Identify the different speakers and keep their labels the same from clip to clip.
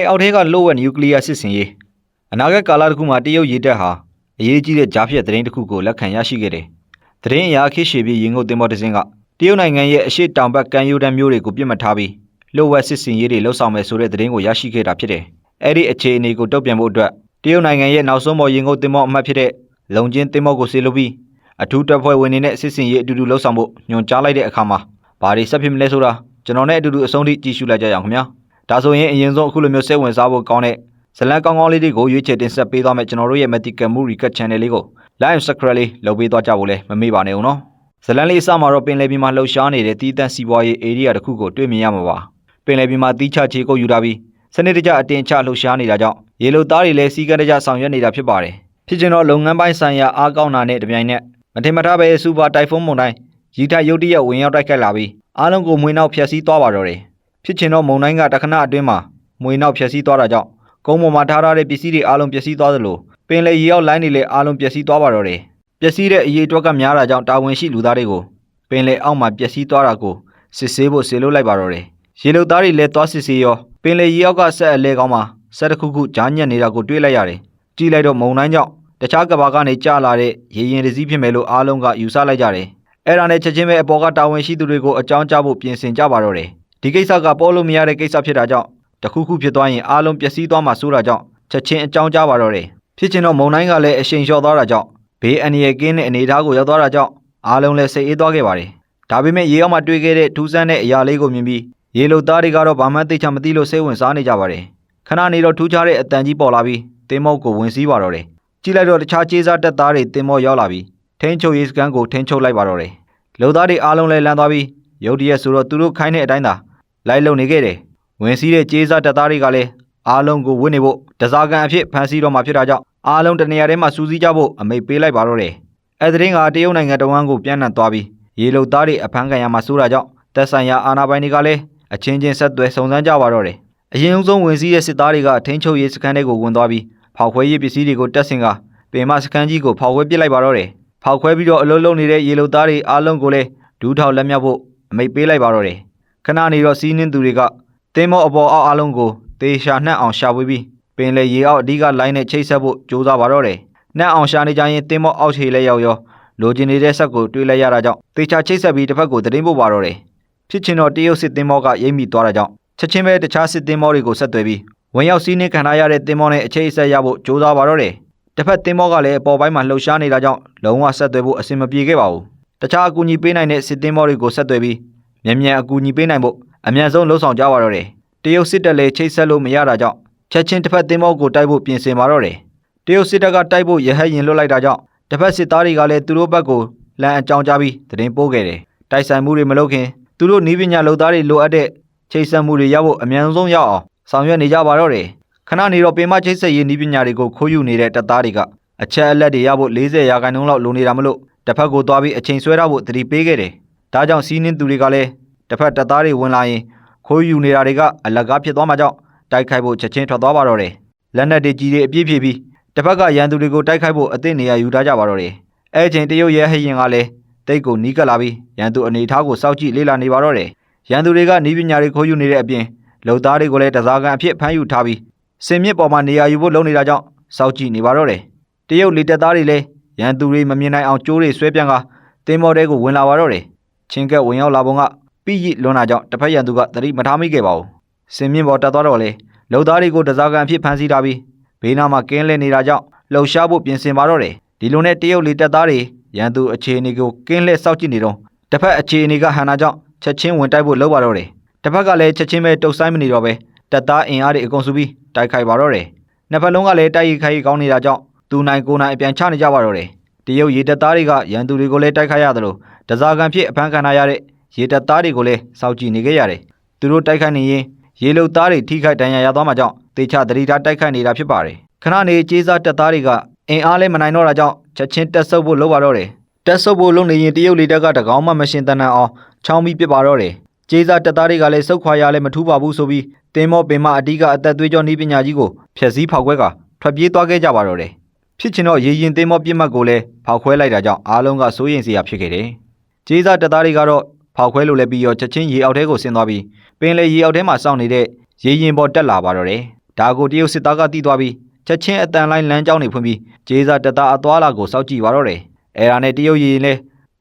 Speaker 1: ပင်လယ်အောက်ထဲကလိုဝက်နျူကလ িয়ার စစ်စင်ရေးအနာဂတ်ကာလတစ်ခုမှာတရုတ်ရေတပ်ဟာအရေးကြီးတဲ့ဂျားဖြတ်သတင်းတစ်ခုကိုလက်ခံရရှိခဲ့တယ်။သတင်းအရာခေတ်ရှည်ပြီးရင်ငုတ်တင်မော်တစ်စင်းကတရုတ်နိုင်ငံရဲ့အရှိတောင်ဘက်ကမ်းရိုးတန်းမျိုးတွေကိုပြစ်မှတ်ထားပြီးလိုဝက်စစ်စင်ရေးတွေလှုပ်ဆောင်မယ်ဆိုတဲ့သတင်းကိုရရှိခဲ့တာဖြစ်တယ်။အဲ့ဒီအခြေအနေကိုတုံ့ပြန်ဖို့အတွက်တရုတ်နိုင်ငံရဲ့နောက်ဆုံးမော်ရင်ငုတ်တင်မော်အမှတ်ဖြစ်တဲ့လုံချင်းတင်မော်ကိုဆေလိုပြီးအထူးတပ်ဖွဲ့ဝင်တွေနဲ့စစ်စင်ရေးအတူတူလှုပ်ဆောင်ဖို့ညွှန်ကြားလိုက်တဲ့အခါမှာဘာတွေဆက်ဖြစ်မလဲဆိုတာကျွန်တော်နဲ့အတူတူအဆုံးထိကြည့်ရှုလိုက်ကြရအောင်ခင်ဗျာ။ ဒါဆိုရင်အရင်ဆုံးအခုလိုမျိုးစိတ်ဝင်စားဖို့ကောင်းတဲ့ဇလန်ကောင်းကောင်းလေးတွေကိုရွေးချယ်တင်ဆက်ပေးသွားမယ်ကျွန်တော်တို့ရဲ့ Medical Movie Recap Channel လေးကို Live Subscribe လေးလုပ်ပေးသွားကြဖို့လည်းမမေ့ပါနဲ့ဦးနော်ဇလန်လေးအစမှာတော့ပင်လယ်ပြင်မှာလှုပ်ရှားနေတဲ့တီးတန့်စီးပွားရေး area တစ်ခုကိုတွေ့မြင်ရမှာပါပင်လယ်ပြင်မှာတီးချခြေကုပ်ယူထားပြီးစနစ်တကျအတင်ချလှုပ်ရှားနေတာကြောင့်ရေလိုသားတွေလည်းစီးကံတကျဆောင်ရွက်နေတာဖြစ်ပါတယ်ဖြစ်ချင်တော့လုပ်ငန်းပိုင်းဆိုင်ရာအားကောင်းတာနဲ့တပြိုင်နက်မထင်မှတ်ထားပဲစူပါတိုင်ဖုန်းမုန်တိုင်းရီထရုတ်တရက်ဝင်ရောက်တိုက်ခတ်လာပြီးအားလုံးကိုမွေနောက်ဖျက်ဆီးသွားပါတော့တယ် ဖြစ်ချင်တော့မုန်တိုင်းကတခဏအတွင်းမှာမွေနောက်ဖျက်ဆီးသွားတာကြောင့်ကုန်းပေါ်မှာထားထားတဲ့ပစ္စည်းတွေအားလုံးပျက်စီးသွားသလိုပင်လေရေရောက်လိုင်းတွေလည်းအားလုံးပျက်စီးသွားပါတော့တယ်။ပျက်စီးတဲ့အရေးအတွက်ကများတာကြောင့်တာဝန်ရှိလူသားတွေကိုပင်လေအောက်မှာပျက်စီးသွားတာကိုစစ်ဆေးဖို့ဆေလို့လိုက်ပါတော့တယ်။ရေလုံသားတွေလည်းသွားစစ်ဆေးရောပင်လေရေရောက်ကဆက်အလဲကောင်းမှာဆက်တစ်ခုခုကြားညက်နေတာကိုတွေ့လိုက်ရတယ်။ကြည့်လိုက်တော့မုံတိုင်းကြောင့်တခြားကဘာကနေကျလာတဲ့ရေရင်တစည်းဖြစ်မယ်လို့အားလုံးကယူဆလိုက်ကြတယ်။အဲ့ဒါနဲ့ချက်ချင်းပဲအပေါ်ကတာဝန်ရှိသူတွေကိုအကြောင်းကြားဖို့ပြင်ဆင်ကြပါတော့တယ်။ ဒီကိစ္စကပေါ်လို့မရတဲ့ကိစ္စဖြစ်တာကြောင့်တခုခုဖြစ်သွားရင်အားလုံးပျက်စီးသွားမှာဆိုတာကြောင့်ချက်ချင်းအကြောင်းကြားပါတော့တယ်ဖြစ်ချင်တော့မုံတိုင်းကလည်းအရှိန်လျှော့သွားတာကြောင့်ဘေးအန္တရာယ်ကင်းတဲ့အနေအထားကိုရောက်သွားတာကြောင့်အားလုံးလည်းစိတ်အေးသွားခဲ့ပါတယ်ဒါပေမဲ့ရေအောက်မှာတွေ့ခဲ့တဲ့ထူးဆန်းတဲ့အရာလေးကိုမြင်ပြီးရေလိုသားတွေကတော့ဘာမှသိချမသိလို့စိတ်ဝင်စားနေကြပါတယ်ခဏနေတော့ထူးခြားတဲ့အတန်ကြီးပေါ်လာပြီးတင်းမောက်ကိုဝင်စည်းပါတော့တယ်ကြည့်လိုက်တော့တခြားကျေးစားတက်သားတွေတင်းမောက်ရောက်လာပြီးထင်းချုပ်ရေးစကန်ကိုထင်းချုပ်လိုက်ပါတော့တယ်လုံသားတွေအားလုံးလည်းလမ်းသွားပြီးရုတ်တရက်ဆိုတော့သူတို့ခိုင်းတဲ့အတိုင်းသာ လိုက်လုံနေခဲ့တယ်ဝင်စည်းတဲ့ကျေးစားတပ်သားတွေကလည်းအားလုံးကိုဝစ်နေဖို့တစားကန်အဖြစ်ဖမ်းဆီးတော့မှဖြစ်တာကြောင့်အားလုံးတနေရာထဲမှာစူးစီးကြဖို့အမိန့်ပေးလိုက်ပါတော့တယ်။အဲဒီတဲ့ကတရုတ်နိုင်ငံတဝန်းကိုပြန်နှံ့သွားပြီးရေလုံသားတွေအဖမ်းခံရမှဆိုတာကြောင့်တပ်ဆိုင်ရာအာဏာပိုင်တွေကလည်းအချင်းချင်းဆက်သွယ်စုံစမ်းကြပါတော့တယ်။အရင်ဆုံးဝင်စည်းတဲ့စစ်သားတွေကထိန်းချုပ်ရေးစခန်းတွေကိုဝင်သွားပြီးဖောက်ခွဲရေးပစ္စည်းတွေကိုတပ်ဆင်ကပင်မစခန်းကြီးကိုဖောက်ခွဲပစ်လိုက်ပါတော့တယ်။ဖောက်ခွဲပြီးတော့အလုံးလုံးနေတဲ့ရေလုံသားတွေအားလုံးကိုလည်းဒူးထောက်လက်မြောက်ဖို့အမိန့်ပေးလိုက်ပါတော့တယ်။ ခဏနေတော့စီးနှင်းသူတွေကတင်းမောအပေါ်အောက်အလုံးကိုတေရှာနှက်အောင်ရှာဖွေပြီးပင်လေရေအောက်အဓိကလိုင်းနဲ့ချိတ်ဆက်ဖို့ကြိုးစားပါတော့တယ်။နှက်အောင်ရှာနေကြရင်တင်းမောအောက်ခြေလဲရောက်ရောလိုချင်နေတဲ့ဆက်ကိုတွေးလိုက်ရတာကြောင့်တေချာချိတ်ဆက်ပြီးတစ်ဖက်ကိုသတင်းပို့ပါတော့တယ်။ဖြစ်ချင်တော့တရုတ်စစ်တင်းမောကရိပ်မိသွားတာကြောင့်ချက်ချင်းပဲတခြားစစ်တင်းမောတွေကိုဆက်သွယ်ပြီးဝင်ရောက်စီးနှင်းခံရတဲ့တင်းမောနဲ့အခြေအဆက်ရဖို့ကြိုးစားပါတော့တယ်။တစ်ဖက်တင်းမောကလည်းအပေါ်ပိုင်းမှာလှုပ်ရှားနေတာကြောင့်လုံးဝဆက်သွယ်ဖို့အဆင်မပြေခဲ့ပါဘူး။တခြားအကူအညီပေးနိုင်တဲ့စစ်တင်းမောတွေကိုဆက်သွယ်ပြီး မြန်မြန်အကူအညီပေးနိုင်ဖို့အမြန်ဆုံးလှုံ့ဆော်ကြပါတော့တယ်။တရုတ်စစ်တပ်လည်းချိတ်ဆက်လို့မရတာကြောင့်ချက်ချင်းတစ်ဖက်သင်းမောကိုတိုက်ဖို့ပြင်ဆင်ပါတော့တယ်။တရုတ်စစ်တပ်ကတိုက်ဖို့ရဟတ်ရင်လွတ်လိုက်တာကြောင့်တစ်ဖက်စစ်သားတွေကလည်းသူတို့ဘက်ကိုလမ်းအကြောင်းကြားပြီးသတင်းပို့ခဲ့တယ်။တိုက်ဆိုင်မှုတွေမလုပ်ခင်သူတို့နီးပညာလုပ်သားတွေလိုအပ်တဲ့ချိတ်ဆက်မှုတွေရဖို့အမြန်ဆုံးရောက်အောင်ဆောင်ရွက်နေကြပါတော့တယ်။ခဏနေတော့ပင်မချိတ်ဆက်ရေးနီးပညာတွေကိုခိုးယူနေတဲ့တပ်သားတွေကအချက်အလက်တွေရဖို့40ရာခိုင်နှုန်းလောက်လိုနေတာမလို့တစ်ဖက်ကိုသွားပြီးအချိန်ဆွဲထားဖို့တတိပေးခဲ့တယ်။ ဒါကြောင့်စီးနှင်းသူတွေကလည်းတစ်ဖက်တပ်သားတွေဝင်လာရင်ခိုးယူနေတာတွေကအလကားဖြစ်သွားမှာကြောင့်တိုက်ခိုက်ဖို့ချက်ချင်းထွက်သွားပါတော့တယ်။လက်နက်တွေကြီးတွေအပြည့်ဖြည့်ပြီးတစ်ဖက်ကရန်သူတွေကိုတိုက်ခိုက်ဖို့အသင့်နေရာယူထားကြပါတော့တယ်။အဲအချိန်တရုတ်ရဲဟရင်ကလည်းတိတ်ကိုနီးကပ်လာပြီးရန်သူအနေထားကိုစောင့်ကြည့်လေ့လာနေပါတော့တယ်။ရန်သူတွေကနီးပညာတွေခိုးယူနေတဲ့အပြင်လုံသားတွေကိုလည်းတစားကန်အဖြစ်ဖမ်းယူထားပြီးစင်မြစ်ပေါ်မှာနေရာယူဖို့လုပ်နေတာကြောင့်စောင့်ကြည့်နေပါတော့တယ်။တရုတ်လေတပ်သားတွေလည်းရန်သူတွေမမြင်နိုင်အောင်ကြိုးတွေဆွဲပြန်ကတင်းမော်တဲကိုဝင်လာပါတော့တယ်။ ချင်းကက်ဝင်ရောက်လာပုံကပြီးရလွန်တာကြောင့်တစ်ဖက်ရန်သူကသတိမထားမိခဲ့ပါဘူး။စင်မြင့်ပေါ်တက်သွားတော့လေလုံသားတွေကိုတစားကန်အဖြစ်ဖမ်းဆီးထားပြီးဘေးနားမှာကင်းလဲနေတာကြောင့်လှုပ်ရှားဖို့ပြင်ဆင်ပါတော့တယ်။ဒီလိုနဲ့တရုတ်လေတပ်သားတွေရန်သူအခြေအနေကိုကင်းလဲစောင့်ကြည့်နေတော့တစ်ဖက်အခြေအနေကဟန်နာကြောင့်ချက်ချင်းဝင်တိုက်ဖို့လုပ်ပါတော့တယ်။တစ်ဖက်ကလည်းချက်ချင်းပဲတုတ်ဆိုင်မနေတော့ပဲတပ်သားအင်အားတွေအကုန်စုပြီးတိုက်ခိုက်ပါတော့တယ်။နှစ်ဖက်လုံးကလည်းတိုက်ရိုက်ခိုက်ကောင်းနေတာကြောင့်သူနိုင်ကိုနိုင်အပြန်ချနေကြပါတော့တယ်။ တရုတ်ရေတပ်သားတွေကရန်သူတွေကိုလည်းတိုက်ခိုက်ရတယ်လို့တစားကန်ဖြစ်အဖမ်းခံရတဲ့ရေတပ်သားတွေကိုလည်းစောင့်ကြည့်နေခဲ့ရတယ်။သူတို့တိုက်ခိုက်နေရင်ရေလုံသားတွေထိခိုက်ဒဏ်ရာရသွားမှကြောင့်တေချာတတိထားတိုက်ခိုက်နေတာဖြစ်ပါတယ်။ခဏနေကြေးစားတပ်သားတွေကအင်အားလည်းမနိုင်တော့တာကြောင့်ချက်ချင်းတက်ဆုပ်ဖို့လုပ်ပါတော့တယ်။တက်ဆုပ်ဖို့လုပ်နေရင်တရုတ်လေတပ်ကတကောင်မှမရှင်တန်နိုင်အောင် ချောင်းပြီးပစ်ပါတော့တယ်။ကြေးစားတပ်သားတွေကလည်းစုတ်ခွာရလည်းမထူးပါဘူးဆိုပြီးတင်းမောပင်မအဓိကအသက်သွေးကြောနည်းပညာကြီးကိုဖျက်ဆီးဖောက်ခွဲကထွက်ပြေးသွားခဲ့ကြပါတော့တယ်။ ဖြစ်ချင်တော့ရေရင်တင်းမောပြစ်မှတ်ကိုလည်းဖောက်ခွဲလိုက်တာကြောင့်အားလုံးကစိုးရိမ်စရာဖြစ်ခဲ့တယ်။ကြေးစားတပ်သားတွေကတော့ဖောက်ခွဲလို့လည်းပြီးရောချက်ချင်းရေအောက်ထဲကိုဆင်းသွားပြီးပင်လေရေအောက်ထဲမှာစောင့်နေတဲ့ရေရင်ပေါ်တက်လာပါတော့တယ်ဒါကိုတရုတ်စစ်သားကတီးသွားပြီးချက်ချင်းအတန်လိုင်းလမ်းကြောင်းတွေဖွင့်ပြီးဂျေဇာတသားအသွားလာကိုစောင့်ကြည့်ပါတော့တယ်အဲဒါနဲ့တရုတ်ရေရင်လဲ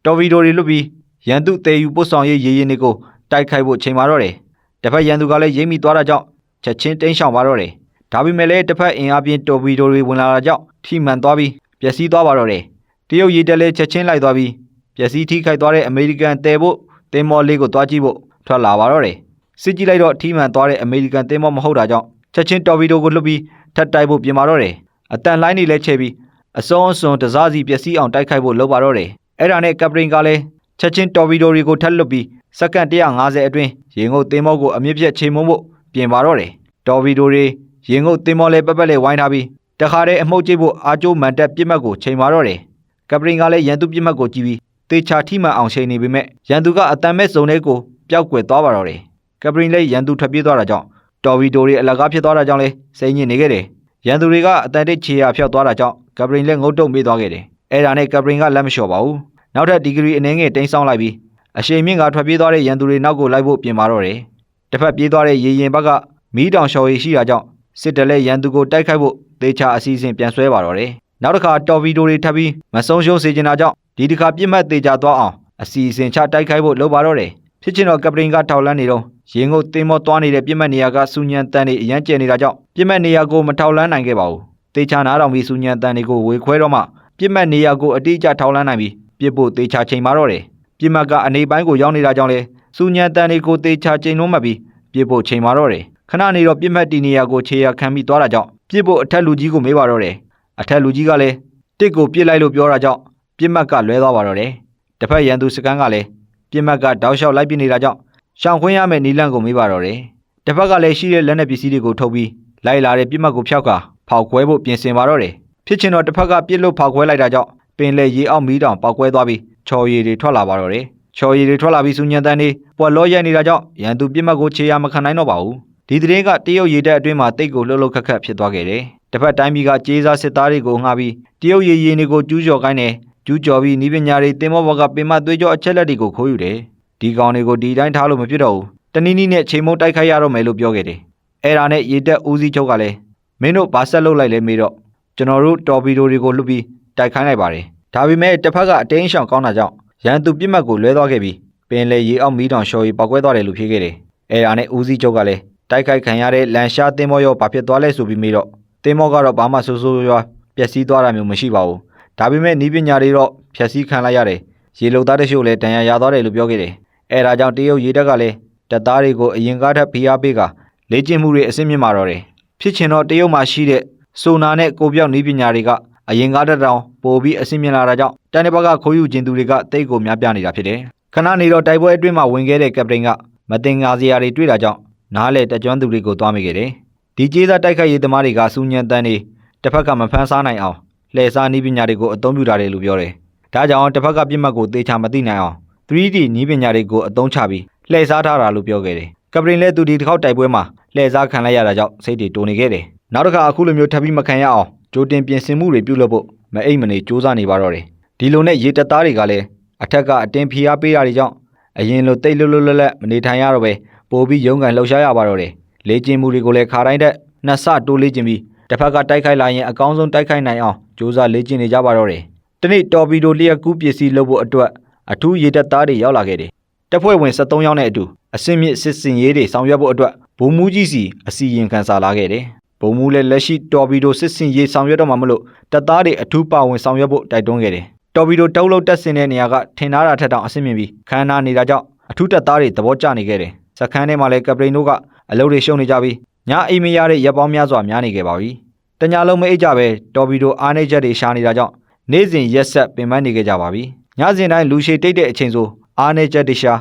Speaker 1: တော်ဗီဒိုတွေလွတ်ပြီးရန်သူတေယူပို့ဆောင်ရေးရေရင်တွေကိုတိုက်ခိုက်ဖို့ချိန်ပါတော့တယ်တစ်ဖက်ရန်သူကလည်းရိမ့်မိသွားတာကြောင့်ချက်ချင်းတင်းရှောင်ပါတော့တယ် ဒါပေမဲ့လည်းတစ်ဖက်အင်အားပြင်းတော်ဗီဒိုတွေဝင်လာတာကြောင့်ထိမှန်သွားပြီးပျက်စီးသွားပါတော့တယ်တရုတ်ရေတက်လဲချက်ချင်းလိုက်သွားပြီးပျက်စီးထိခိုက်သွားတဲ့အမေရိကန်တဲဖို့တင်မော်လေးကိုတွားကြည့်ဖို့ထွက်လာပါတော့တယ်စစ်ကြည့်လိုက်တော့ထိမှန်သွားတဲ့အမေရိကန်တင်းမောမဟုတ်တာကြောင့်ချက်ချင်းတော်ဗီဒိုကိုလွှတ်ပြီးထပ်တိုက်ဖို့ပြင်ပါတော့တယ်အတန်လိုင်းတွေလည်းချဲပြီးအစုံအစုံတစားစီပျက်စီးအောင်တိုက်ခိုက်ဖို့လုပ်ပါတော့တယ်အဲ့ဒါနဲ့ကပရင်ကလည်းချက်ချင်းတော်ဗီဒိုတွေကိုထပ်လွှတ်ပြီးစက္ကန့်150အတွင်းရေငုပ်တင်းမောကိုအမြင့်ပြတ်ချိန်မုံဖို့ပြင်ပါတော့တယ်တော်ဗီဒိုတွေ ရေငုပ်တင်းမောလည်းပက်ပက်လေးဝိုင်းထားပြီးတခါတည်းအမှုတ်ကျိတ်ဖို့အာကျိုးမန်တက်ပြစ်မှတ်ကိုချိန်ပါတော့တယ်ကပရင်ကလည်းရန်သူပြစ်မှတ်ကိုကြည့်ပြီးတေချာထိမှန်အောင်ချိန်နေပေမဲ့ရန်သူကအတန်မဲ့စုံလေးကိုပျောက်ကွယ်သွားပါတော့တယ်ကပရင်လည်းရန်သူထွက်ပြေးသွားတာကြောင့်တော်ဗီဒိုတွေအလကားဖြစ်သွားတာကြောင့်လည်းစိတ်ညစ်နေခဲ့တယ်။ရန်သူတွေကအတန်တိတ်ခြေရာဖျောက်သွားတာကြောင့်ကပရင်လည်းငုတ်တုံမေးသွားခဲ့တယ်။အဲဒါနဲ့ကပရင်ကလက်မလျှော့ပါဘူး။နောက်ထပ်ဒီဂရီအနည်းငယ်တိမ်းဆောင်လိုက်ပြီးအရှိန်မြင့်ကထွက်ပြေးသွားတဲ့ရန်သူတွေနောက်ကိုလိုက်ဖို့ပြင်ပါတော့တယ်။တစ်ဖက်ပြေးသွားတဲ့ရေရင်ဘက်ကမီးတောင်လျှော်ရည်ရှိတာကြောင့် စစ်တလဲရန်သူကိုတိုက်ခိုက်ဖို့တေချာအစီအစဉ်ပြန်ဆွဲပါတော့တယ်။နောက်တစ်ခါတော်ဗီဒိုတွေထပ်ပြီးမဆုံးရှုံးစေချင်တာကြောင့်ဒီတစ်ခါပြစ်မှတ်တေချာသွားအောင်အစီအစဉ်ချတိုက်ခိုက်ဖို့လုပ်ပါတော့တယ်။ဖြစ်ချင်တော့ကပရင်ကထောက်လန်းနေတော့ရင်ငုတ်တင်းမောသွားနေတဲ့ပြစ်မှတ်နေရာကစူညံတန်တွေအရန်ကျဲနေတာကြောင့်ပြစ်မှတ်နေရာကိုမထောက်လန်းနိုင်ခဲ့ပါဘူး။တေချာနားတော်ပြီးစူညံတန်တွေကိုဝေခွဲတော့မှပြစ်မှတ်နေရာကိုအတိအကျထောက်လန်းနိုင်ပြီးပြစ်ဖို့တေချာချိန်ပါတော့တယ်။ပြစ်မှတ်ကအနေပိုင်းကိုရောက်နေတာကြောင့်လေစူညံတန်တွေကိုတေချာချိန်လုံးမှတ်ပြီးပြစ်ဖို့ချိန်ပါတော့တယ်။ ခဏနေတော့ပြစ်မှတ်တီနေရာကိုခြေရခံပြီးသွားတာကြောင့်ပြစ်ဖို့အထက်လူကြီးကိုမေးပါတော့တယ်။အထက်လူကြီးကလည်းတစ်ကိုပြစ်လိုက်လို့ပြောတာကြောင့်ပြစ်မှတ်ကလွဲသွားပါတော့တယ်။တစ်ဖက်ရန်သူစကန်ကလည်းပြစ်မှတ်ကတောက်လျှောက်လိုက်ပြနေတာကြောင့်ရှောင်ခွင့်ရမယ့်နီလန့်ကိုမေးပါတော့တယ်။တစ်ဖက်ကလည်းရှိတဲ့လက်နက်ပစ္စည်းတွေကိုထုတ်ပြီးလိုက်လာတဲ့ပြစ်မှတ်ကိုဖျောက်ကဖောက်ခွဲဖို့ပြင်ဆင်ပါတော့တယ်။ဖြစ်ချင်တော့တစ်ဖက်ကပြစ်လို့ဖောက်ခွဲလိုက်တာကြောင့်ပင်လေရေအောက်မီးတောင်ပေါက်ကွဲသွားပြီးချော်ရည်တွေထွက်လာပါတော့တယ်။ချော်ရည်တွေထွက်လာပြီးစူညံတန်းတွေပွက်လောရက်နေတာကြောင့်ရန်သူပြစ်မှတ်ကိုခြေရမခံနိုင်တော့ပါဘူး။ ဒီသတင်းကတရုတ်ရေတပ်အတွင်းမှာတိတ်ကိုလှုပ်လှုပ်ခက်ခက်ဖြစ်သွားခဲ့တယ်။တစ်ဖက်တိုင်းပြည်ကကြေးစားစစ်သားတွေကိုငှားပြီးတရုတ်ရေရင်တွေကိုကျူးကျော်ခိုင်းတယ်။ကျူးကျော်ပြီးနီးပညာတွေတင်မောဘကပင်မသွေးကြောအချက်လက်တွေကိုခိုးယူတယ်။ဒီကောင်တွေကိုဒီတိုင်းထားလို့မဖြစ်တော့ဘူး။တနည်းနည်းနဲ့ချိန်မုံတိုက်ခိုက်ရတော့မယ်လို့ပြောခဲ့တယ်။အဲ့ဒါနဲ့ရေတပ်ဦးစီးချုပ်ကလည်းမင်းတို့ဘာဆက်လုပ်လိုက်လဲမေးတော့ကျွန်တော်တို့တော်ပီဒိုတွေကိုလွတ်ပြီးတိုက်ခိုင်းလိုက်ပါတယ်။ဒါပေမဲ့တစ်ဖက်ကအတင်းရှောင်ကောင်းတာကြောင့်ရန်သူပြစ်မှတ်ကိုလွဲသွားခဲ့ပြီးပင်လေရေအောက်မီးတောင်လျှော်ရီပောက်ကွဲသွားတယ်လို့ဖြေခဲ့တယ်။အဲ့ဒါနဲ့ဦးစီးချုပ်ကလည်း တိုက်ခိုက်ခံရတဲ့လန်ရှားတင်မောရောဘာဖြစ်သွားလဲဆိုပြီးမေးတော့တင်မောကတော့ဘာမှဆိုးဆိုးရွားပျက်စီးသွားတာမျိုးမရှိပါဘူး။ဒါပေမဲ့နီးပညာတွေတော့ဖျက်ဆီးခံလိုက်ရတယ်။ရေလုံသားတချို့လည်းတန်ရာရသွားတယ်လို့ပြောခဲ့တယ်။အဲ့ဒါကြောင့်တရုတ်ရေတပ်ကလည်းတပ်သားတွေကိုအရင်ကားထပ်ဖိအားပေးကလေ့ကျင့်မှုတွေအဆင့်မြင့်မာတော့တယ်။ဖြစ်ချင်တော့တရုတ်မှာရှိတဲ့ဆိုနာနဲ့ကိုပြောက်နီးပညာတွေကအရင်ကားတက်တောင်ပိုပြီးအဆင့်မြင့်လာတာကြောင့်တန်တဲ့ဘက်ကခိုးယူခြင်းသူတွေကတိတ်ကိုများပြားနေတာဖြစ်တယ်။ခဏနေတော့တိုက်ပွဲအတွင်းမှာဝင်ခဲ့တဲ့ကပတိန်ကမတင်ငါစရာတွေတွေ့တာကြောင့် နားလေတက်ကြွသူတွေကိုသွားမိခဲ့တယ်။ဒီကျေးစားတိုက်ခိုက်ရေးသမားတွေကစူညံတန်းနေတစ်ဖက်ကမဖမ်းစားနိုင်အောင်လှည့်စားနီးပညာတွေကိုအသုံးပြုတာတယ်လို့ပြောတယ်။ဒါကြောင့်တစ်ဖက်ကပြစ်မှတ်ကိုသေချာမသိနိုင်အောင် 3D နီးပညာတွေကိုအသုံးချပြီးလှည့်စားထားတာလို့ပြောခဲ့တယ်။ကပရင်လည်းသူဒီတစ်ခေါက်တိုက်ပွဲမှာလှည့်စားခံလိုက်ရတာကြောင့်စိတ်တွေတိုးနေခဲ့တယ်။နောက်တစ်ခါအခုလိုမျိုးထပ်ပြီးမခံရအောင်ကြိုတင်ပြင်ဆင်မှုတွေပြုလုပ်ဖို့မအိပ်မနေစူးစမ်းနေပါတော့တယ်။ဒီလိုနဲ့ရေတပ်သားတွေကလည်းအထက်ကအတင်းဖိအားပေးတာတွေကြောင့်အရင်လိုတိတ်လွတ်လွတ်လပ်လပ်မနေထိုင်ရတော့ပဲ ပိုပြီးရုန်းကန်လှုပ်ရှားရပါတော့တယ်။လေ့ကျင့်မှုတွေကိုလည်းခါတိုင်းတက်နှစ်ဆတိုးလေ့ကျင့်ပြီးတစ်ဖက်ကတိုက်ခိုက်လာရင်အကောင်းဆုံးတိုက်ခိုက်နိုင်အောင်စူးစမ်းလေ့ကျင့်နေကြပါတော့တယ်။တနေ့တော်ပီဒိုလျက်ကူးပစ္စည်းလုပ်ဖို့အတွက်အထူးရေတပ်သားတွေရောက်လာခဲ့တယ်။တပ်ဖွဲ့ဝင်73ယောက်နဲ့အတူအစင်းမြင့်စစ်စင်ရေးတွေဆောင်ရွက်ဖို့အတွက်ဘုံမူကြီးစီအစီရင်ခံစာလာခဲ့တယ်။ဘုံမူလည်းလက်ရှိတော်ပီဒိုစစ်စင်ရေးဆောင်ရွက်တော့မှမလို့တပ်သားတွေအထူးပါဝင်ဆောင်ရွက်ဖို့တိုက်တွန်းခဲ့တယ်။တော်ပီဒိုတုံးလုံးတက်ဆင်တဲ့နေရာကထင်ထားတာထက်တောင်အဆင့်မြင့်ပြီးခမ်းနားနေတာကြောင့်အထူးတပ်သားတွေသဘောကျနေခဲ့တယ်။ စခန်းထဲမှာလည်းကပရိန်တို့ကအလုပ်တွေရှုံနေကြပြီးညအိမ်မရတဲ့ရပ်ပေါင်းများစွာများနေခဲ့ပါပြီ။တညာလုံးမအိတ်ကြပဲတော်ပီဒိုအားနေချက်တွေရှာနေတာကြောင့်နေ့စဉ်ရက်ဆက်ပင်ပန်းနေခဲ့ကြပါပြီ။ညစဉ်တိုင်းလူရှည်တိတ်တဲ့အချိန်ဆိုအားနေချက်တွေရှာ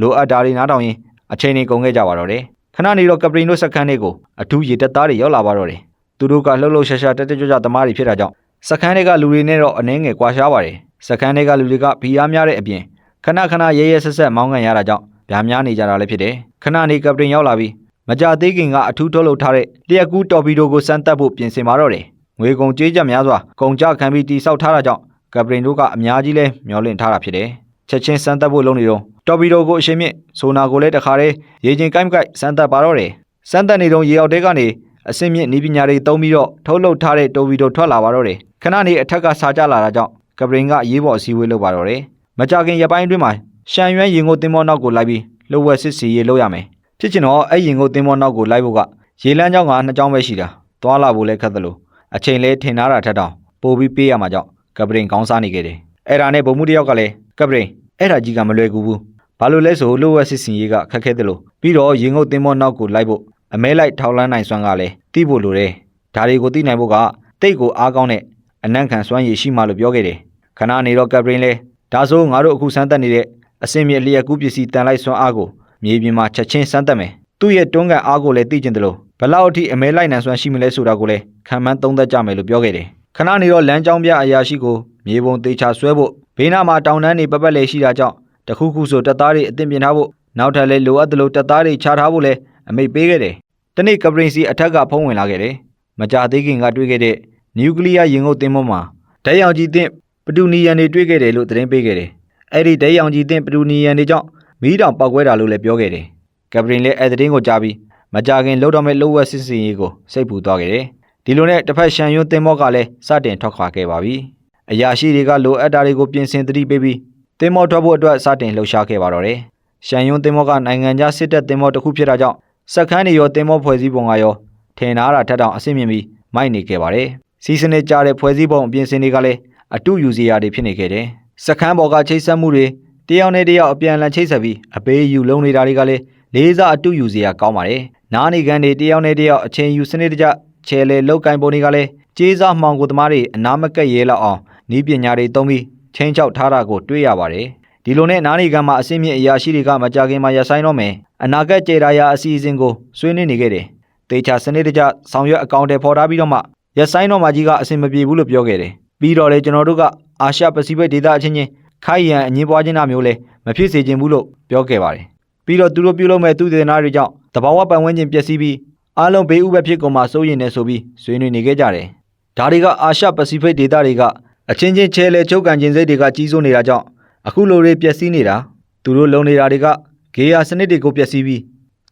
Speaker 1: လိုအပ်တာတွေနားထောင်ရင်အချိန်တွေကုန်ခဲ့ကြပါတော့တယ်။ခဏနေတော့ကပရိန်တို့စခန်းတွေကိုအထူးရေတပ်သားတွေရောက်လာပါတော့တယ်။သူတို့ကလှုပ်လှုပ်ရှားရှားတက်တက်ကြွကြွသမားတွေဖြစ်တာကြောင့်စခန်းတွေကလူတွေနဲ့တော့အနှဲငယ်ကွာရှားပါတယ်။စခန်းတွေကလူတွေကဘီအားများတဲ့အပြင်ခဏခဏရဲရဲဆက်ဆက်မောင်းကန်ရတာကြောင့် ဗျာများနေကြတာလည်းဖြစ်တယ်။ခဏနေကပရိန်ရောက်လာပြီးမကြသေးခင်ကအထူးထုတ်လုပ်ထားတဲ့လျက်ကူးတော်ပီဒိုကိုစမ်းတက်ဖို့ပြင်ဆင်ပါတော့တယ်။ငွေကုန်ကြေးကြများစွာကုန်ကြခံပြီးတိစောက်ထားတာကြောင့်ကပရင်တို့ကအများကြီးလဲမျောလင့်ထားတာဖြစ်တယ်။ချက်ချင်းစမ်းတက်ဖို့လုပ်နေတော့တော်ပီဒိုကိုအရှင်မြင့်ဆိုနာကိုလည်းတခါတည်းရေချင်းကိုက်မကိုက်စမ်းတက်ပါတော့တယ်။စမ်းသက်နေတုန်းရေအောက်တဲကနေအစင်းမြင့်ဤပညာတွေသုံးပြီးတော့ထုတ်လုပ်ထားတဲ့တိုဗီတိုထွက်လာပါတော့တယ်ခဏနေအထက်ကစာကြလာတာကြောင့်ကပရင်ကအရေးပေါ်အစည်းအဝေးလုပ်ပါတော့တယ်မကြခင်ရပိုင်းအတွင်းမှာ ရှန်ရွမ်းရင်ကိုတင်မောနောက်ကိုလိုက်ပြီးလှုပ်ဝက်စစ်စီရေးလုပ်ရမယ်ဖြစ်ချင်တော့အဲ့ရင်ကိုတင်မောနောက်ကိုလိုက်ဖို့ကရေလန်းကြောင်းကနှစ်ကြောင်းပဲရှိတာသွားလာဖို့လည်းခက်သလိုအချိန်လဲထင်ထားတာထက်တောင်ပို့ပြီးပေးရမှာကြောင့်ကပရင်ကောင်းစားနေခဲ့တယ်အဲ့ဒါနဲ့ဗိုလ်မှူးတယောက်ကလည်းကပရင်အဲ့ဒါကြီးကမလွယ်ကူဘူးဘာလို့လဲဆိုလှုပ်ဝက်စစ်စီရေးကခက်ခဲသလိုပြီးတော့ရင်ကိုတင်မောနောက်ကိုလိုက်ဖို့အမဲလိုက်ထောက်လန်းနိုင်စွမ်းကလည်းသိဖို့လိုတယ်။ဒါတွေကိုသိနိုင်ဖို့ကတိတ်ကိုအားကောင်းတဲ့အနံ့ခံစွမ်းရည်ရှိမှလို့ပြောခဲ့တယ်။ခဏနေတော့ကပရင်လဲဒါဆိုငါတို့အခုစမ်းသပ်နေတဲ့ အစင်မြေလျက်ကူးပစ္စည်းတန်လိုက်စွမ်းအားကိုမြေပြင်မှာချက်ချင်းစမ်းသပ်မယ်။သူ့ရဲ့တွန်းကန်အားကိုလည်းသိကျင်တယ်လို့ဘလောက်အထိအမဲလိုက်နိုင်စွမ်းရှိမလဲဆိုတာကိုလည်းခံမှန်းသုံးသပ်ကြမယ်လို့ပြောခဲ့တယ်။ခဏနေတော့လမ်းကြောင်းပြအရာရှိကိုမြေပုံသေးချဆွဲဖို့ဘေးနားမှာတောင်တန်းတွေပပတ်လေရှိတာကြောင့်တခုခုဆိုတပ်သားတွေအသင့်ပြင်ထားဖို့နောက်ထပ်လည်းလိုအပ်သလိုတပ်သားတွေချထားဖို့လည်းအမိတ်ပေးခဲ့တယ်။တနေ့ကပရင်စီအထက်ကဖုံးဝင်လာခဲ့တယ်။မကြသေးခင်ကတွေ့ခဲ့တဲ့နျူကလ িয়ার ရင်ငုတ်သင်းမောမှာဓာတ်ရောင်ကြီးသင့်ပတူနီယန်တွေတွေ့ခဲ့တယ်လို့သတင်းပေးခဲ့တယ်။ အဲ့ဒီဓာတ်ရောင်ကြီးသင့်ပတူနီယန်တွေကြောင့်မီးတောင်ပောက်ကွဲတာလို့လည်းပြောခဲ့တယ်။ကပရင်လည်းအဲ့သတင်းကိုကြားပြီးမကြခင်လှုပ်တော့မဲ့လှုပ်ဝက်စစ်စင်ရေးကိုစိတ်ပူသွားခဲ့တယ်။ဒီလိုနဲ့တစ်ဖက်ရှန်ယွန်းသင်းမောကလည်းစတင်ထွက်ခွာခဲ့ပါပြီ။အရာရှိတွေကလိုအပ်တာတွေကိုပြင်ဆင်သတိပေးပြီးသင်းမောထွက်ဖို့အတွက်စတင်လှုပ်ရှားခဲ့ပါတော့တယ်။ရှန်ယွန်းသင်းမောကနိုင်ငံခြားစစ်တပ်သင်းမောတစ်ခုဖြစ်တာကြောင့်စက်ခန်းတွေရောတင်မောဖွဲ့စည်းပုံကရောထင်နာတာထက်တောင်အဆင့်မြင့်ပြီးမိုက်နေခဲ့ပါတယ်။စီစနစ်ကြတဲ့ဖွဲ့စည်းပုံအပြင်ဆင်တွေကလည်းအတူယူစရာတွေဖြစ်နေခဲ့တယ်။ စက်ခန်းပေါ်ကချိတ်ဆက်မှုတွေတယောက်နဲ့တယောက်အပြန်အလှန်ချိတ်ဆက်ပြီးအပေးယူလုံးနေတာတွေကလည်းလေးစားအတူယူစရာကောင်းပါတယ်။နားနေကန်တွေတယောက်နဲ့တယောက်အချိန်ယူစနစ်တကျချဲလေလောက်ကင်ပုံတွေကလည်းကြေးစားမှောင်ကိုသမားတွေအနာမကက်ရဲလောက်အောင်ဤပညာတွေသုံးပြီးချင်းချောက်ထားတာကိုတွေ့ရပါတယ်။ဒီလိုနဲ့နားနေကန်မှာအစင်းမြင့်အရာရှိတွေကမကြခင်မှာရဆိုင်တော့မယ်အနာဂတ်ကြေရာယာအစီအစဉ်ကိုဆွေးနွေးနေခဲ့တယ်။တေချာစနစ်တကျဆောင်ရွက်အကောင့်တွေဖော်ထားပြီးတော့မှရဆိုင်တော့မှကြီးကအဆင်မပြေဘူးလို့ပြောခဲ့တယ်။ပြီးတော့လေကျွန်တော်တို့က အာရှပစိဖိတ်ဒေသအချင်းချင်းခိုင်ရန်အငင်းပွားခြင်းတာမျိုးလဲမဖြစ်စေချင်ဘူးလို့ပြောခဲ့ပါတယ်။ပြီးတော့သူတို့ပြုလုပ်မဲ့သူတေသနာတွေကြောင့်တဘာဝပတ်ဝန်းကျင်ပျက်စီးပြီးအားလုံးဘေးဥပဖြစ်ကုန်မှာစိုးရင်နေဆိုပြီးဆွေးနွေးနေခဲ့ကြတယ်။ဒါတွေကအာရှပစိဖိတ်ဒေသတွေကအချင်းချင်းချဲလဲချုပ်ကန်ခြင်းစိတ်တွေကကြီးစိုးနေတာကြောင့်အခုလိုတွေပျက်စီးနေတာသူတို့လုံနေတာတွေကဂေယာစနစ်တွေကိုပျက်စီးပြီး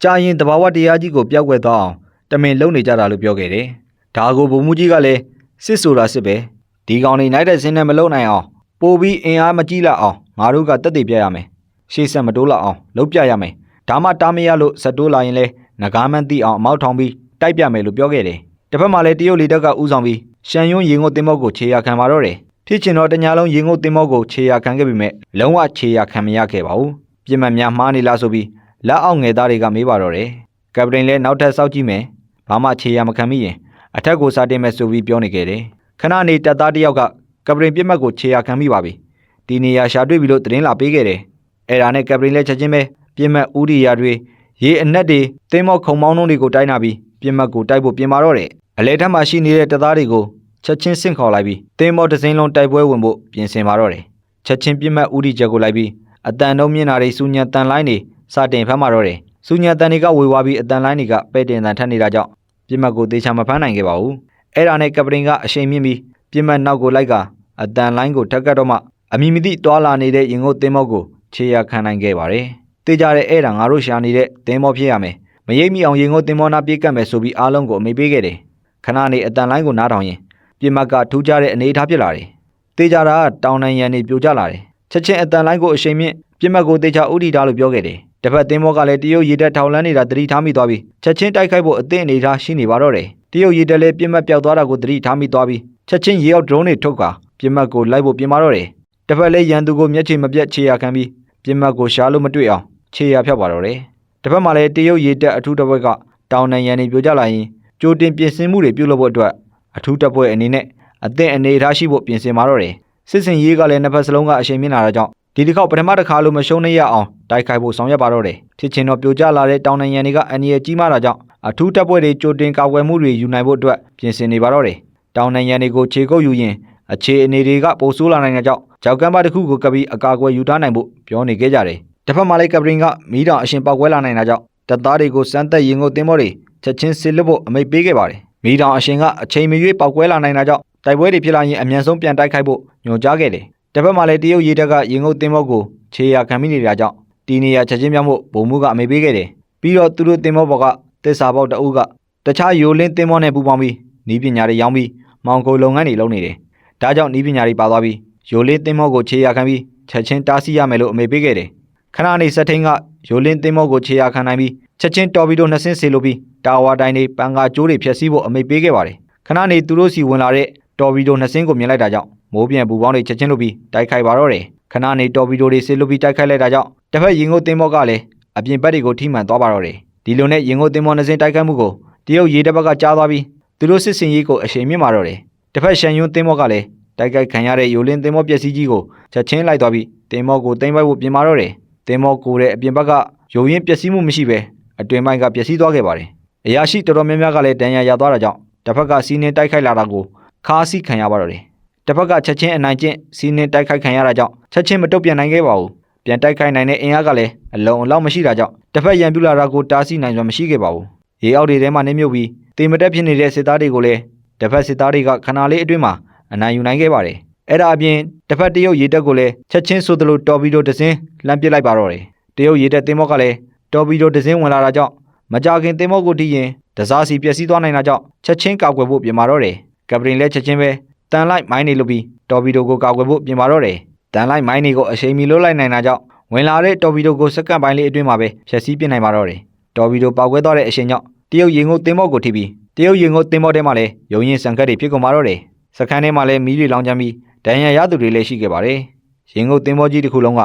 Speaker 1: ကြာရင်တဘာဝတရားကြီးကိုပျောက်ကွယ်သွားအောင်တမင်လုံနေကြတာလို့ပြောခဲ့တယ်။ဒါကိုဗိုလ်မှူးကြီးကလည်းစစ်ဆိုတာစစ်ပဲ ဒီကောင်တွေနိုင်တဲ့စင်းနဲ့မလုံနိုင်အောင်ပို့ပြီးအင်အားမကြီးလောက်အောင်ငါတို့ကတက်တည်ပြရမယ်။ရှေ့ဆက်မတိုးလောက်အောင်လုပ်ပြရမယ်။ဒါမှတားမရလို့ဇက်တိုးလာရင်လဲငကားမန်းသိအောင်အမောက်ထောင်ပြီးတိုက်ပြမယ်လို့ပြောခဲ့တယ်။တစ်ဖက်မှာလည်းတရုတ်လီတက်ကဥဆောင်ပြီးရှန်ယွန်းရင်ငုတ်တင်မော့ကိုခြေရခံပါတော့တယ်။ဖြစ်ချင်တော့တညာလုံးရင်ငုတ်တင်မော့ကိုခြေရခံခဲ့ပြီမဲ့လုံးဝခြေရခံမရခဲ့ပါဘူး။ပြင်မှန်များမှားနေလားဆိုပြီးလက်အောက်ငယ်သားတွေကမေးပါတော့တယ်။ကပတိန်လည်းနောက်ထပ်စောက်ကြည့်မယ်။ဘာမှခြေရမခံမိရင်အထက်ကိုစားတင်မယ်ဆိုပြီးပြောနေခဲ့တယ်။ ခဏနေတပ်သားတစ်ယောက်ကကပတိန်ပြစ်မှတ်ကိုခြေရခံမိပါပြီ။ဒီနေရာရှာတွေ့ပြီလို့သတင်းလာပေးခဲ့တယ်။အဲ့ဒါနဲ့ကပတိန်လည်းချက်ချင်းပဲပြစ်မှတ်ဦးရီယာတွေရေအနက်တွေတင်းမော့ခုံမောင်းလုံးတွေကိုတိုက်နာပြီးပြစ်မှတ်ကိုတိုက်ဖို့ပြင်ပါတော့တယ်။အလဲထက်မှရှိနေတဲ့တပ်သားတွေကိုချက်ချင်းဆင့်ခေါ်လိုက်ပြီးတင်းမော့တစ်စင်းလုံးတိုက်ပွဲဝင်ဖို့ပြင်ဆင်ပါတော့တယ်။ချက်ချင်းပြစ်မှတ်ဦးရီချက်ကိုလိုက်ပြီးအတန်တုံးမြင်တာတွေစူညံတန်လိုင်းတွေစတင်ဖမ်းมาတော့တယ်။စူညံတန်တွေကဝေဝါပြီးအတန်လိုင်းတွေကပဲ့တင်တန်ထက်နေတာကြောင့်ပြစ်မှတ်ကိုတေချာမဖမ်းနိုင်ခဲ့ပါဘူး။ အဲ့ဒါနဲ့ကပတင်ကအရှိန်မြင့်ပြီးပြစ်မှတ်နောက်ကိုလိုက်ကအတန်လိုင်းကိုထက်ကတ်တော့မှအမိမသိတွာလာနေတဲ့ရင်ငုတ်တင်းမော့ကိုခြေရခံနိုင်ခဲ့ပါတယ်။တေးကြတဲ့အဲ့ဒါငါတို့ရှာနေတဲ့တင်းမော့ဖြစ်ရမယ်။မရိပ်မိအောင်ရင်ငုတ်တင်းမော့နာပြေးကတ်မယ်ဆိုပြီးအားလုံးကိုအမိပေးခဲ့တယ်။ခဏနေအတန်လိုင်းကိုနားထောင်ရင်ပြစ်မှတ်ကထူးခြားတဲ့အနေအထားဖြစ်လာတယ်။တေးကြတာကတောင်နိုင်ရန်နေပြိုကျလာတယ်။ချက်ချင်းအတန်လိုင်းကိုအရှိန်မြင့်ပြစ်မှတ်ကိုတေချာဥတီထားလို့ပြောခဲ့တယ်။တစ်ဖက်တင်းမော့ကလည်းတရုတ်ရေတက်ထောင်လန်းနေတာသတိထားမိသွားပြီးချက်ချင်းတိုက်ခိုက်ဖို့အသင့်အနေထားရှိနေပါတော့တယ်။ တရုတ်ရေတက်လည်းပြစ်မှတ်ပျောက်သွားတာကိုသတိထားမိသွားပြီးချက်ချင်းရေရောက်ဒရုန်းတွေထုတ်ကာပြစ်မှတ်ကိုလိုက်ဖို့ပြင်ပါတော့တယ်။တစ်ဖက်လည်းရန်သူကိုမျက်ခြေမပြတ်ခြေရခံပြီးပြစ်မှတ်ကိုရှာလို့မတွေ့အောင်ခြေရဖြတ်ပါတော့တယ်။တစ်ဖက်မှာလည်းတရုတ်ရေတက်အထူးတစ်ဘက်ကတောင်နိုင်ရန်နေပြိုကျလာရင်ကြိုတင်ပြင်ဆင်မှုတွေပြုလုပ်ဖို့အတွက်အထူးတပ်ဖွဲ့အနေနဲ့အသင့်အနေထားရှိဖို့ပြင်ဆင်ပါတော့တယ်။စစ်စင်ရေးကလည်းနှစ်ဖက်စလုံးကအရှိန်မြင့်လာတာကြောင့် ဒီတစ်ခေါက်ပထမတစ်ခါလို့မရှုံးနေရအောင်တိုက်ခိုက်ဖို့ဆောင်ရွက်ပါတော့တယ်ဖြစ်ချင်တော့ပြိုကျလာတဲ့တောင်နိုင်ငံတွေကအန္တရာယ်ကြီးမားတာကြောင့်အထူးတပ်ဖွဲ့တွေကြိုတင်ကာကွယ်မှုတွေယူနိုင်ဖို့အတွက်ပြင်ဆင်နေပါတော့တယ်တောင်နိုင်ငံတွေကိုခြေကုပ်ယူရင်အခြေအနေတွေကပိုဆိုးလာနိုင်တဲ့ကြောင့်ကြောက်ကမ်းပါတစ်ခုကိုကပ်ပြီးအကာအကွယ်ယူထားနိုင်ဖို့ပြောနေခဲ့ကြတယ်တစ်ဖက်မှာလည်းကပရင်ကမီးတောင်အရှင်ပောက်ကွဲလာနိုင်တာကြောင့်တပ်သားတွေကိုစမ်းသက်ရင်ကိုတင်းမောတွေချက်ချင်းစစ်လွတ်ဖို့အမိန့်ပေးခဲ့ပါတယ်မီးတောင်အရှင်ကအချိန်မရွေးပောက်ကွဲလာနိုင်တာကြောင့်တိုက်ပွဲတွေဖြစ်လာရင်အမြန်ဆုံးပြန်တိုက်ခိုက်ဖို့ညွှန်ကြားခဲ့တယ် တစ်ဖက်မှာလည်းတရုတ်ရေတပ်ကရင်ငုတ်တင်းမောကိုခြေရာခံမိနေတာကြောင့်တီနေရချက်ချင်းပြောင်းဖို့ဗိုလ်မှူးကအမိပေးခဲ့တယ်။ပြီးတော့သူတို့တင်မောဘော်ကသစ္စာပေါက်တအုပ်ကတခြားယိုလင်းသင်းမောနဲ့ပူးပေါင်းပြီးနီးပညာတွေရောင်းပြီးမောင်ကိုလုပ်ငန်းတွေလုပ်နေတယ်။ဒါကြောင့်နီးပညာတွေပါသွားပြီးယိုလင်းသင်းမောကိုခြေရခံပြီးချက်ချင်းတားဆီးရမယ်လို့အမေပေးခဲ့တယ်။ခဏနေဆက်ထင်းကယိုလင်းသင်းမောကိုခြေရခံနိုင်ပြီးချက်ချင်းတော်ပြီးတော့နှစ်ဆင်းစေလိုပြီးတာဝါတိုင်းတွေပန်ကာကျိုးတွေဖျက်ဆီးဖို့အမေပေးခဲ့ပါတယ်။ခဏနေသူတို့စီဝင်လာတဲ့တော်ပြီးတော့နှစ်ဆင်းကိုမြင်လိုက်တာကြောင့် မိုးပြန်ပူပေါင်းတွေချက်ချင်းလုပ်ပြီးတိုက်ခိုက်ပါတော့တယ်။ခဏနေတော်ပြီးတော့တွေဆေးလုပ်ပြီးတိုက်ခိုက်လိုက်တာကြောင့်တစ်ဖက်ရင်ကိုသင်းမောကလည်းအပြင်ဘက်တွေကိုထိမှန်သွားပါတော့တယ်။ဒီလိုနဲ့ရင်ကိုသင်းမောနှစ်ဆင်းတိုက်ခိုက်မှုကိုတရုတ်ရေတပ်ဘက်ကကြားသွားပြီးသူတို့စစ်စင်ရေးကိုအရှိန်မြင့်မာတော့တယ်။တစ်ဖက်ရှန်ယွန်းသင်းမောကလည်းတိုက်ခိုက်ခံရတဲ့ယိုလင်းသင်းမောပျက်စီးကြီးကိုချက်ချင်းလိုက်သွားပြီးသင်းမောကိုတင်ပိုက်ဖို့ပြင်မာတော့တယ်။သင်းမောကိုတဲ့အပြင်ဘက်ကယိုရင်းပျက်စီးမှုမရှိပဲအတွင်ပိုင်းကပျက်စီးသွားခဲ့ပါတယ်။အရာရှိတော်တော်များများကလည်းတန်ရာရသွားတာကြောင့်တစ်ဖက်ကစီးနှင်းတိုက်ခိုက်လာတာကိုခါးစီးခံရပါတော့တယ်။ တစ်ဖက်ကချက်ချင်းအနိုင်ကျင့်စီးနှင်းတိုက်ခိုက်ခံရတာကြောင့်ချက်ချင်းမတုတ်ပြန်နိုင်ခဲ့ပါဘူး။ပြန်တိုက်ခိုက်နိုင်တဲ့အင်အားကလည်းအလုံးအလောက်မရှိတာကြောင့်တစ်ဖက်ရန်ပြူလာတာကိုတားဆီးနိုင်စွာမရှိခဲ့ပါဘူး။ရေအောက်တွေထဲမှာနှိမ့်မြုပ်ပြီးတေမတက်ဖြစ်နေတဲ့စစ်သားတွေကိုလည်းတစ်ဖက်စစ်သားတွေကခဏလေးအတွင်းမှာအနိုင်ယူနိုင်ခဲ့ပါတယ်။အဲ့ဒါအပြင်တစ်ဖက်တရုတ်ရေတပ်ကိုလည်းချက်ချင်းဆိုသလိုတော်ပီဒိုဒဇင်းလှမ်းပစ်လိုက်ပါတော့တယ်။တရုတ်ရေတပ်သင်းမောကလည်းတော်ပီဒိုဒဇင်းဝင်လာတာကြောင့်မကြခင်သင်းမောကိုတီးရင်ဒစားစီပျက်စီးသွားနိုင်တာကြောင့်ချက်ချင်းကာကွယ်ဖို့ပြင်မာတော့တယ်။ကပရင်လည်းချက်ချင်းပဲ တန်လိုက်မိုင်းနေလို့ပြီးတော်ပီဒိုကိုကာကွယ်ဖို့ပြင်မာတော့တယ်။တန်လိုက်မိုင်းတွေကိုအချိန်မီလွတ်လိုက်နိုင်တာကြောင့်ဝင်လာတဲ့တော်ပီဒိုကိုစက္ကန့်ပိုင်းလေးအတွင်းမှာပဲဖျက်ဆီးပစ်နိုင်ပါတော့တယ်။တော်ပီဒိုပေါက်ကွဲသွားတဲ့အချိန်ကြောင့်တရုတ်ရင်ကိုသင်းမောကိုထိပြီးတရုတ်ရင်ကိုသင်းမောထဲမှာလည်းရုံရင်စံခတ်တွေဖြစ်ကုန်ပါတော့တယ်။စခန်းထဲမှာလည်းမီးတွေလောင်ကျမ်းပြီးဒဏ်ရာရသူတွေလည်းရှိခဲ့ပါတယ်။ရင်ကိုသင်းမောကြီးတစ်ခုလုံးက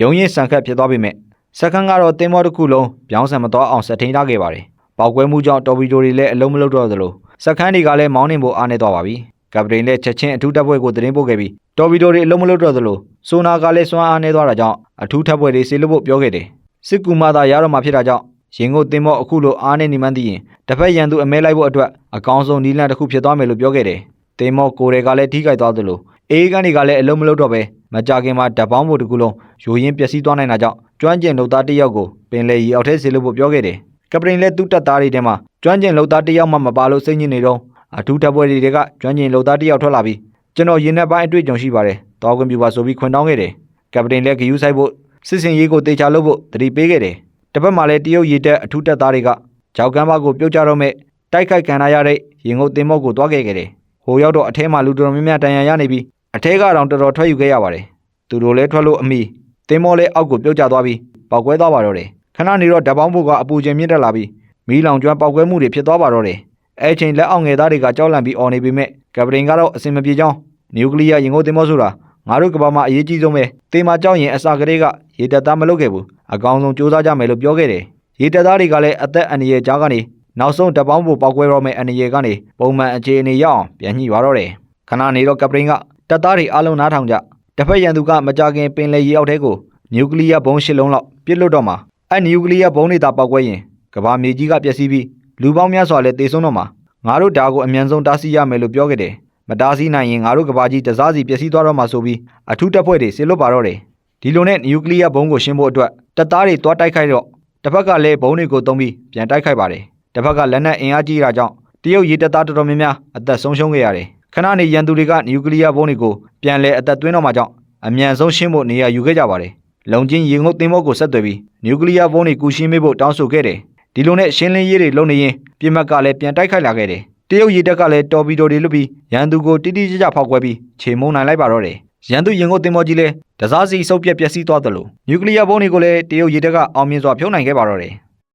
Speaker 1: ရုံရင်စံခတ်ဖြစ်သွားပြီမဲ့စခန်းကတော့သင်းမောတစ်ခုလုံးပြောင်းဆံမသွားအောင်ဆက်ထိန်ထားခဲ့ပါတယ်။ပေါက်ကွဲမှုကြောင့်တော်ပီဒိုတွေလည်းအလုံးမလုံးတော့သလိုစခန်းတွေကလည်းမောင်းနှင်ဖို့အားနေသွားပါပြီ။ ကပရင်လည်းချက်ချင်းအထူးတပ်ဖွဲ့ကိုတရင်ပို့ခဲ့ပြီးတော်ပီဒိုတွေအလုံးမလုံးတော့သလိုဆိုနာကလည်းစွမ်းအားနေသွားတာကြောင့်အထူးတပ်ဖွဲ့တွေဆေးလို့ဖို့ပြောခဲ့တယ်။စစ်ကူမသာရတော့မှဖြစ်တာကြောင့်ရင်ကိုတင်မော့အခုလိုအားနေနေမှန်းသိရင်တစ်ဖက်ရန်သူအမဲလိုက်ဖို့အတွက်အကောင်းဆုံးနီးလန့်တစ်ခုဖြစ်သွားမယ်လို့ပြောခဲ့တယ်။တင်မော့ကိုယ်တွေကလည်းထိခိုက်သွားသလိုအေးကန်တွေကလည်းအလုံးမလုံးတော့ပဲမကြခင်မှာဓာတ်ပေါင်းဖို့တစ်ခုလုံးယိုရင်းပျက်စီးသွားနိုင်တာကြောင့်ကျွမ်းကျင်လုံသားတစ်ယောက်ကိုပင်လေရီအောက်ထဲဆေးလို့ဖို့ပြောခဲ့တယ်။ကပရင်လည်းသူ့တပ်သားတွေထဲမှာကျွမ်းကျင်လုံသားတစ်ယောက်မှမပါလို့စိတ်ညစ်နေတော့ အထူးတပ်ဖွဲ့တွေကကျွမ်းကျင်လုံသားတစ်ယောက်ထွက်လာပြီးကျွန်တော်ရင်ထဲပိုင်းအတွေ့အကြုံရှိပါတယ်။တောင်းခွင့်ပြုပါဆိုပြီးခွင့်တောင်းခဲ့တယ်။ကပရင်လည်းဂယူးဆိုင်ဖို့စစ်စင်ရေးကိုတေချာလုပ်ဖို့တတိပေးခဲ့တယ်။တစ်ဖက်မှာလည်းတရုတ်ရေတပ်အထူးတပ်သားတွေကကြောက်ကမ်းပါကိုပြုတ်ကြတော့မဲ့တိုက်ခိုက်ခံရတဲ့ရင်ငုတ်တင်မော့ကိုတွားခဲ့ခဲ့တယ်။ဟိုရောက်တော့အထဲမှာလူတော်များများတန်ရာရနေပြီးအထဲကတော့တော်တော်ထွက်ယူခဲ့ရပါတယ်။သူတို့လည်းထွက်လို့အမိတင်မော့လည်းအောက်ကိုပြုတ်ကျသွားပြီးပောက်ကွဲသွားပါတော့တယ်။ခဏနေတော့ဓာတ်ပေါင်းဖို့ကအပူချိန်မြင့်တက်လာပြီးမီးလောင်ကျွမ်းပောက်ကွဲမှုတွေဖြစ်သွားပါတော့တယ်။ အဲချိန်လက်အောင်ငယ်သားတွေကကြောက်လန့်ပြီးအော်နေပေမဲ့ကပရင်ကတော့အစင်မပြေကြောင်းနျူကလ িয়ার ရင်ငုတ်တင်မော့ဆိုတာငါတို့ကမ္ဘာမှာအရေးကြီးဆုံးပဲတေမာကြောက်ရင်အစာကလေးကရေတက်သားမလုပ်ခဲ့ဘူးအကောင်ဆုံးစူးစမ်းကြမယ်လို့ပြောခဲ့တယ်ရေတက်သားတွေကလည်းအသက်အန္တရာယ်ကြားကနေနောက်ဆုံးတပေါင်းဖို့ပောက်ကွဲတော့မယ့်အန္တရာယ်ကနေပုံမှန်အခြေအနေရအောင်ပြန်ညှိပါတော့တယ်ခဏနေတော့ကပရင်ကတပ်သားတွေအလုံးနားထောင်ကြတစ်ဖက်ရန်သူကမကြခင်ပင်လေရေအောက်ထဲကိုနျူကလ িয়ার ဘုံးရှစ်လုံးလောက်ပစ်လွတ်တော့မှာအဲ့နျူကလ িয়ার ဘုံးတွေသာပောက်ကွဲရင်ကဘာမြေကြီးကပျက်စီးပြီး လူပေါင်းများစွာလည်းတေဆုံးတော့မှာငါတို့ဒါကိုအမြန်ဆုံးတားဆီးရမယ်လို့ပြောခဲ့တယ်မတားဆီးနိုင်ရင်ငါတို့ကဘာကြီးတစားစီပျက်စီးသွားတော့မှာဆိုပြီးအထူးတပ်ဖွဲ့တွေဆေလွတ်ပါတော့တယ်ဒီလိုနဲ့နျူကလ িয়ার ဘုံးကိုရှင်းဖို့အတွက်တပ်သားတွေတွားတိုက်ခိုက်တော့တစ်ဖက်ကလည်းဘုံတွေကိုသုံးပြီးပြန်တိုက်ခိုက်ပါတယ်တစ်ဖက်ကလက်နက်အင်အားကြီးတာကြောင့်တရုတ်ရေတပ်သားတော်တော်များများအသက်ဆုံးရှုံးခဲ့ရတယ်ခဏနေရန်သူတွေကနျူကလ িয়ার ဘုံးတွေကိုပြန်လဲအသက်သွင်းတော့မှကြောင့်အမြန်ဆုံးရှင်းဖို့နေရာယူခဲ့ကြပါတယ်လုံချင်းရေငုတ်သင်းမောကိုဆက်သွယ်ပြီးနျူကလ িয়ার ဘုံးတွေကူရှင်းပေးဖို့တောင်းဆိုခဲ့တယ် ဒီလိုနဲ့ရှင်းလင်းရေးတွေလုပ်နေရင်ပြစ်မှတ်ကလည်းပြန်တိုက်ခိုက်လာခဲ့တယ်တရုတ်ရေတပ်ကလည်းတော်ပီဒိုတွေလွတ်ပြီးရန်သူကိုတိတိကျကျဖောက်ခွဲပြီးခြေမုံနိုင်လိုက်ပါတော့တယ်ရန်သူရင်ကိုတင်မောကြီးလည်းတစားစီစုပ်ပြက်ပျက်စီးသွားတယ်လို့နျူကလ িয়ার ဘုံးတွေကိုလည်းတရုတ်ရေတပ်ကအောင်မြင်စွာဖြုံးနိုင်ခဲ့ပါတော့တယ်